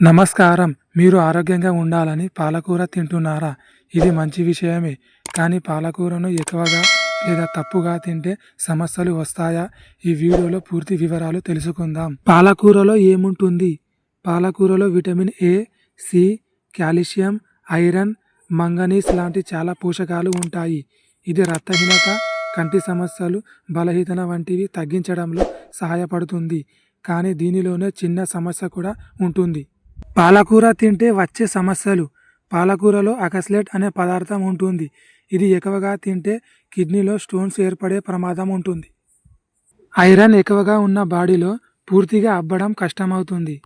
నమస్కారం. మీరు ఆరోగ్యంగా ఉండాలని పాలకూర తింటున్నారా? ఇది మంచి విషయమే. కానీ పాలకూరను ఎక్కువగా లేదా తప్పుగా తింటే సమస్యలు వస్తాయా? ఈ వీడియోలో పూర్తి వివరాలు తెలుసుకుందాం. పాలకూరలో ఏముంటుంది? పాలకూరలో vitamin A C calcium iron manganese లాంటి చాలా పోషకాలు ఉంటాయి. ఇది రక్తహీనత కంటి సమస్యలు బలహీనత వంటివి తగ్గించడంలో సహాయపడుతుంది. కానీ దీనిలోనే చిన్న సమస్య కూడా ఉంటుంది. పాలకూర తింటే వచ్చే సమస్యలు. పాలకూరలో అకస్లెట్ అనే పదార్థం ఉంటుంది. ఇది ఎక్కువగా తింటే కిడ్నీలో స్టోన్స్ ఏర్పడే ప్రమాదం ఉంటుంది. ఐరన్ ఎక్కువగా ఉన్న బాడీలో పూర్తిగా అబ్బడం కష్టమవుతుంది.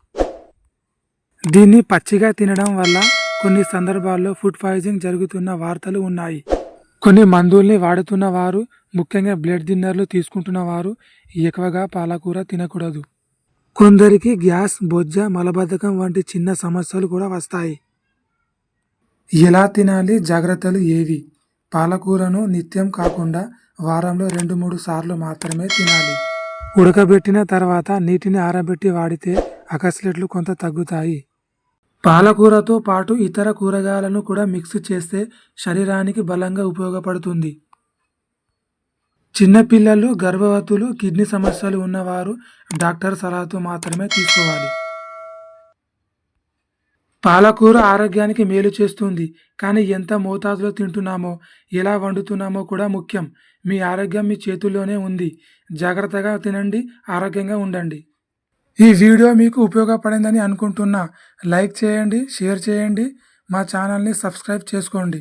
దీన్ని పచ్చిగా తినడం వల్ల కొన్ని సందర్భాల్లో ఫుడ్ పాయిజనింగ్ జరుగుతున్న వార్తలు ఉన్నాయి. కొన్ని మందుల్ని వాడుతున్న వారు ముఖ్యంగా బ్లడ్ డిన్నర్లు తీసుకుంటున్న వారు ఎక్కువగా పాలకూర తినకూడదు. కొందరికి గ్యాస్ బొజ్జ మలబద్ధకం వంటి చిన్న సమస్యలు కూడా వస్తాయి. ఎలా తినాలి? జాగ్రత్తలు ఏవి? పాలకూరను నిత్యం కాకుండా వారంలో రెండు మూడు సార్లు మాత్రమే తినాలి. ఉడకబెట్టిన తర్వాత నీటిని ఆరబెట్టి వాడితే అకస్లెట్లు కొంత తగ్గుతాయి. పాలకూరతో పాటు ఇతర కూరగాయలను కూడా మిక్స్ చేస్తే శరీరానికి బలంగా ఉపయోగపడుతుంది. చిన్నపిల్లలు గర్భవతులు కిడ్నీ సమస్యలు ఉన్నవారు డాక్టర్ సలహాతో మాత్రమే తీసుకోవాలి. పాలకూర ఆరోగ్యానికి మేలు చేస్తుంది. కానీ ఎంత మోతాదులో తింటున్నామో ఎలా వండుతున్నామో కూడా ముఖ్యం. మీ ఆరోగ్యం మీ చేతుల్లోనే ఉంది. జాగ్రత్తగా తినండి ఆరోగ్యంగా ఉండండి. ఈ వీడియో మీకు ఉపయోగపడిందని అనుకుంటున్నా. లైక్ చేయండి షేర్ చేయండి. మా ఛానల్ని సబ్స్క్రైబ్ చేసుకోండి.